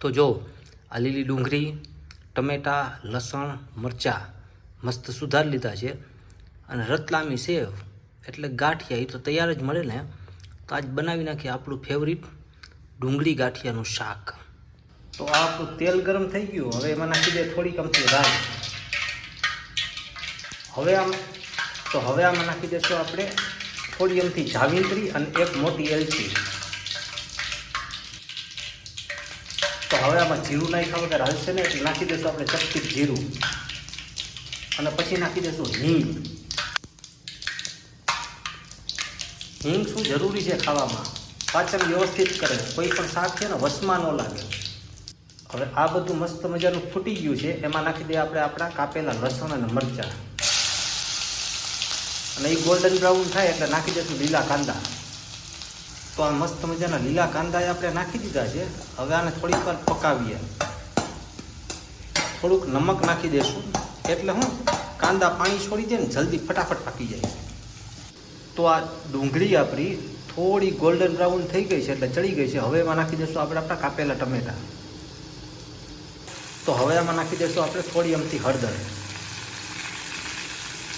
તો જો, આ લીલી ડુંગળી, ટમેટાં, લસણ, મરચાં મસ્ત સુધારી લીધા છે અને રતલામી સેવ એટલે ગાંઠિયા, એ તો તૈયાર જ મળે ને, તો આજ બનાવી નાખીએ આપણું ફેવરિટ ડુંગળી ગાંઠિયાનું શાક. તો આપણું તેલ ગરમ થઈ ગયું, હવે એમાં નાખી દે થોડીક કમથી રાઈ. હવે આમ, તો હવે આમાં નાખી દઈશું આપણે થોડી એમથી જાવિત્રી અને એક મોટી એલચી. તો હવે આમાં જીરું નાખી ખાવ ત્યારે હલશે ને એટલે નાખી દઈશું આપણે ચપટી જીરું. અને પછી નાખી દઈશું હિંગ. હિંગ શું જરૂરી છે ખાવામાં? પાચન વ્યવસ્થિત કરે. કોઈ પણ શાક છે ને વસમાં ન લાગે. હવે આ બધું મસ્ત મજાનું ફૂટી ગયું છે. એમાં નાખી દઈએ આપણે આપણા કાપેલા લસણ અને મરચાં. અને એ ગોલ્ડન બ્રાઉન થાય એટલે નાખી દઈશું લીલા કાંદા. તો આ મસ્ત મજાના લીલા કાંદા આપણે નાખી દીધા છે. હવે આને થોડીક વાર પકાવીએ. થોડુંક નમક નાખી દઈશું એટલે હું કાંદા પાણી છોડી દે ને જલ્દી ફટાફટ પાકી જાય તો આ ડુંગળી આપણી થોડી ગોલ્ડન બ્રાઉન થઈ ગઈ છે, એટલે ચડી ગઈ છે. હવે એમાં નાખી દઈશું આપણે આપણા કાપેલા ટમેટા. તો હવે આમાં નાખી દઈશું આપણે થોડી અમથી હળદર.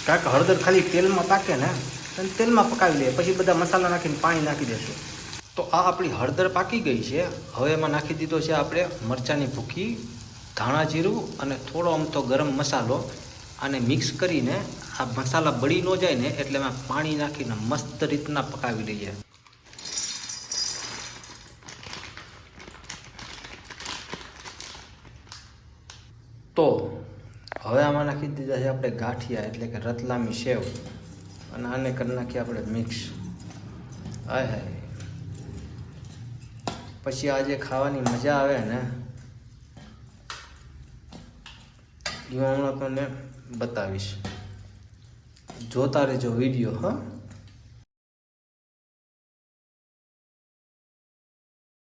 કારણ કે હળદર ખાલી તેલમાં પાકે ને અને તેલમાં પકાવી લઈએ પછી બધા મસાલા નાખીને પાણી નાખી દઈશું તો આ આપણી હળદર પાકી ગઈ છે. હવે એમાં નાખી દીધો છે આપણે મરચાંની ભૂકી ધાણા જીરું અને થોડો અમથો ગરમ મસાલો. આને મિક્સ કરીને આ મસાલા બળી ન જાય ને એટલે એમાં પાણી નાખીને મસ્ત રીતના પકાવી લઈએ. તો હવે આમાં નાખી દીધા છે આપણે ગાંઠિયા, એટલે કે રતલામી સેવ. અને આને કરી નાખીએ આપણે મિક્સ. આય હાય. પછી આજે ખાવાની મજા આવે ને હું હમણાં તમને બતાવીશ. જોતા રહેજો વીડિયો, હા?